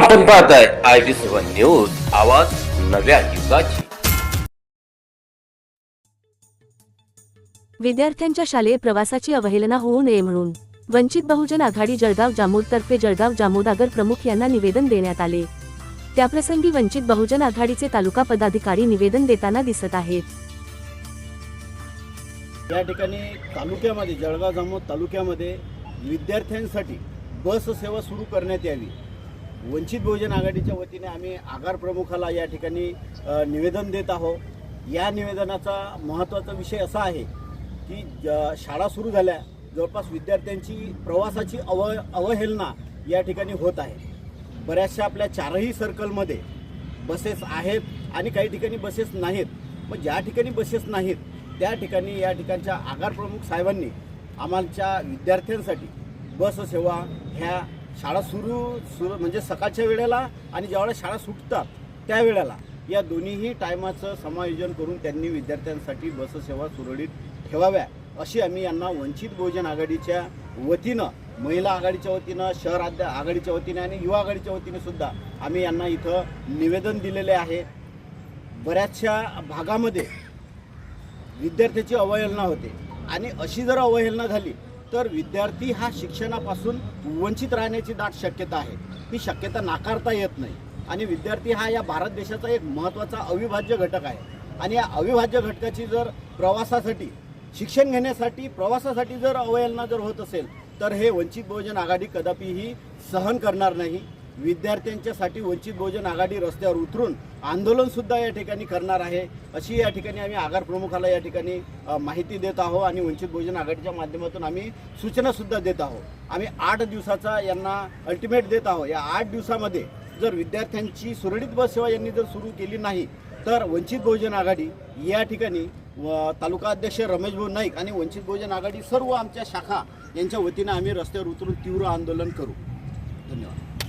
आपण पाहताय I B seven news आवाज नव्या युगाची. विद्यार्थ्यांच्या शालेय प्रवासाची अवहेलना होऊ नये म्हणून वंचित बहुजन आघाडी जळगाव जामोद तर्फे जळगाव जामोद आगर प्रमुख यांना निवेदन देण्यात आले. त्याप्रसंगी वंचित बहुजन आघाडीचे तालुका पदाधिकारी निवेदन देताना दिसत आहेत. या ठिकाणी तालुक्यामध्ये जळगाव जामोद तालुक्यामध्ये विद्यार्थ्यांसाठी बस सेवा सुरू करण्यात यावी. वंचित बहुजन आघाडीच्या वतीने आम्ही आगार प्रमुखाला या ठिकाणी निवेदन देत आहोत. या निवेदनाचा महत्त्वाचा विषय असा आहे की ज- शाळा सुरू झाल्या जवळपास विद्यार्थ्यांची प्रवासाची अव अवहेलना या ठिकाणी होत आहे. बऱ्याचशा आपल्या चारही सर्कलमध्ये बसेस आहेत आणि काही ठिकाणी बसेस नाहीत. मग ज्या ठिकाणी बसेस नाहीत त्या ठिकाणी या ठिकाणच्या आगार प्रमुख साहेबांनी आम्हाच्या विद्यार्थ्यांसाठी बस सेवा ह्या शाळा सुरू सुरू म्हणजे सकाळच्या वेळेला आणि ज्यावेळेला शाळा सुटतात त्या वेळेला या दोन्हीही टायमाचं समायोजन करून त्यांनी विद्यार्थ्यांसाठी बससेवा सुरळीत ठेवाव्या अशी आम्ही यांना वंचित बहुजन आघाडीच्या वतीनं महिला आघाडीच्या वतीनं शहर आद्या आघाडीच्या वतीने आणि युवा आघाडीच्या वतीने सुद्धा आम्ही यांना इथं निवेदन दिलेले आहे. बऱ्याचशा भागामध्ये विद्यार्थ्याची अवहेलना होते आणि अशी जर अवहेलना झाली तर विद्यार्थी हा शिक्षणापासून वंचित राहण्याची दाट शक्यता आहे. ही शक्यता नाकारता येत नाही. आणि विद्यार्थी हा या भारत देशाचा एक महत्त्वाचा अविभाज्य घटक आहे. आणि या अविभाज्य घटकाची जर प्रवासासाठी शिक्षण घेण्यासाठी प्रवासासाठी जर अवहेलना जर होत असेल तर हे वंचित बहुजन आघाडी कदापिही सहन करणार नाही. विद्यार्थ्यांच्यासाठी वंचित बहुजन आघाडी रस्त्यावर उतरून आंदोलनसुद्धा या ठिकाणी करणार आहे. अशी या ठिकाणी आम्ही आगार प्रमुखाला या ठिकाणी माहिती देत आहोत आणि वंचित बहुजन आघाडीच्या माध्यमातून आम्ही सूचनासुद्धा देत आहोत. आम्ही आठ दिवसाचा यांना अल्टिमेट देत आहोत. या आठ दिवसामध्ये जर विद्यार्थ्यांची सुरळीत बस सेवा यांनी जर सुरू केली नाही तर वंचित बहुजन आघाडी या ठिकाणी व तालुका अध्यक्ष रमेश भाऊ नाईक आणि वंचित बहुजन आघाडी सर्व आमच्या शाखा यांच्या वतीनं आम्ही रस्त्यावर उतरून तीव्र आंदोलन करू. धन्यवाद.